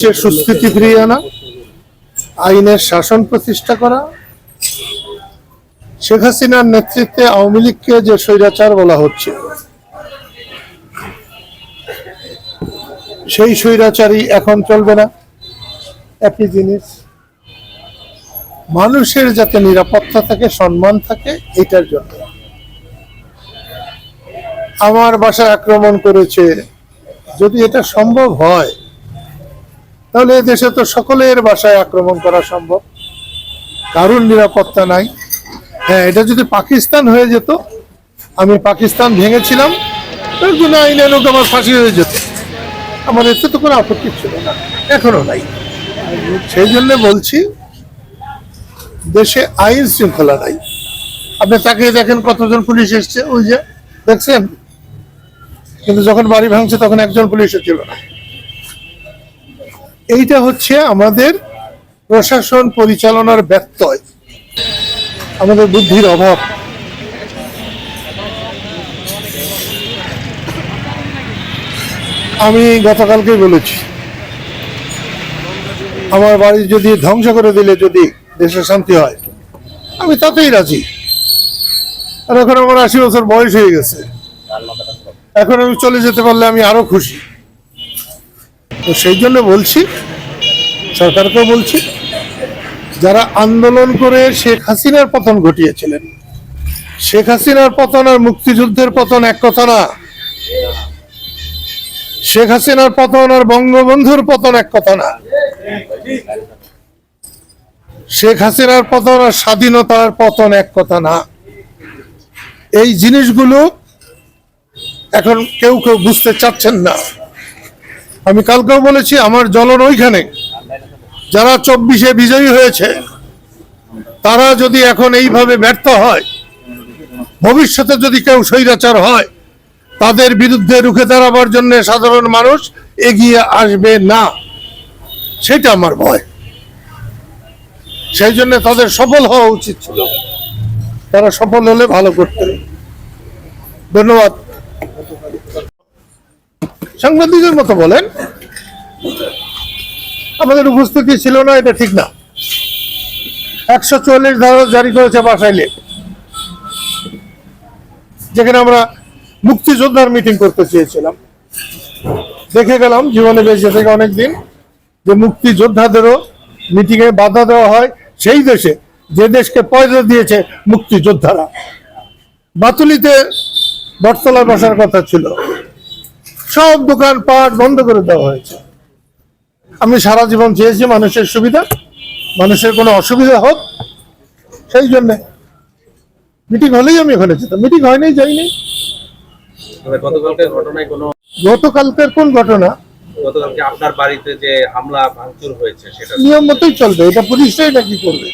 যে সুস্থিতি ফিরিয়ে আনা, আইনের শাসন প্রতিষ্ঠা করা, শেখ হাসিনার নেতৃত্বে আওয়ামী লীগকে যে স্বৈরাচার বলা হচ্ছে, সেই স্বৈরাচারই এখন চলবে না। একই জিনিস, মানুষের যাতে নিরাপত্তা থাকে, সম্মান থাকে, এটার জন্য। আমার বাসায় আক্রমণ করেছে, যদি এটা সম্ভব হয় তাহলে দেশে তো সকলের বাসায় আক্রমণ করা সম্ভব। কারোর নিরাপত্তা নাই। হ্যাঁ এটা যদি পাকিস্তান হয়ে যেত, আমি পাকিস্তান ভেঙেছিলাম তার জন্য আইনে লোক আমার ফাঁসি হয়ে যেত। আমার এতে তো কোনো আপত্তি ছিল না, এখনও নাই। সেই জন্য বলছি, দেশে আইন শৃঙ্খলা নাই। আপনি তাকে দেখেন কতজন পুলিশ এসছে, ওই যে, দেখছেন? কিন্তু যখন বাড়ি ভাঙছে, তখন একজন পুলিশও ছিল না। এইটা হচ্ছে আমাদের প্রশাসন পরিচালনার ব্যত্যয়, আমাদের বুদ্ধির অভাব। আমি গতকালকেই বলেছি, আমার বাড়ি যদি ধ্বংস করে দিলে যদি দেশে শান্তি হয়, আমি তাতেই রাজি। আর এখন আমার আশি বছর বয়স হয়ে গেছে। এখন আমি চলে যেতে পারলে আমি আরও খুশি। তো সেই জন্য বলছি সরকারকেও বলছি, যারা আন্দোলন করে শেখ হাসিনার পতন ঘটিয়েছিলেন, শেখ হাসিনার পতন আর মুক্তিযুদ্ধের পতন এক কথা না, শেখ হাসিনার পতন আর বঙ্গবন্ধুর পতন এক কথা না, শেখ হাসিনার পতন আর স্বাধীনতার পতন এক কথা না। এই জিনিসগুলো এখন কেউ কেউ বুঝতে চাচ্ছেন না। আমি কালকেও বলেছি, আমার জ্বলন ওইখানে। যারা চব্বিশে বিজয়ী হয়েছে, তারা যদি এখন এইভাবে ব্যর্থ হয়, ভবিষ্যতে যদি কেউ স্বৈরাচার হয়, তাদের বিরুদ্ধে রুখে দাঁড়াবার জন্য সাধারণ মানুষ এগিয়ে আসবে না। সেটা আমার ভয়। সেই জন্য তাদের সফল হওয়া উচিত ছিল। তারা সফল হলে ভালো করতে ধন্যবাদ। সাংবাদিকের মতো বলেন। আমাদের উপস্থিতি ছিল না, এটা ঠিক না। একশো চুয়াল্লিশ ধারা জারি করেছে বাসাইলে। যেখানে আমরা মুক্তিযোদ্ধার মিটিং করতে চেয়েছিলাম। দেখে গেলাম জীবনে বেঁচে থেকে অনেকদিন যে মুক্তিযোদ্ধাদেরও মিটিং এ বাধা দেওয়া হয়, সেই দেশে যে দেশকে পয়সা দিয়েছে মুক্তিযোদ্ধারা। বাতুলিতে বটতলায় বসার কথা ছিল। সব দোকান পাট বন্ধ করে দেওয়া হয়েছে। আমি সারা জীবন চেয়েছি মানুষের সুবিধা মানুষের কোনো অসুবিধা হোক সেই জন্যে মিটিং হলেই আমি ওখানে যেতাম। মিটিং হয়নি যাইনি। গতকালকের কোন ঘটনা? গতকালকে আপনার বাড়িতে যে হামলা ভাঙচুর হয়েছে সেটা নিয়ম মতোই চলবে। এটা পুলিশটাই নাকি করবে?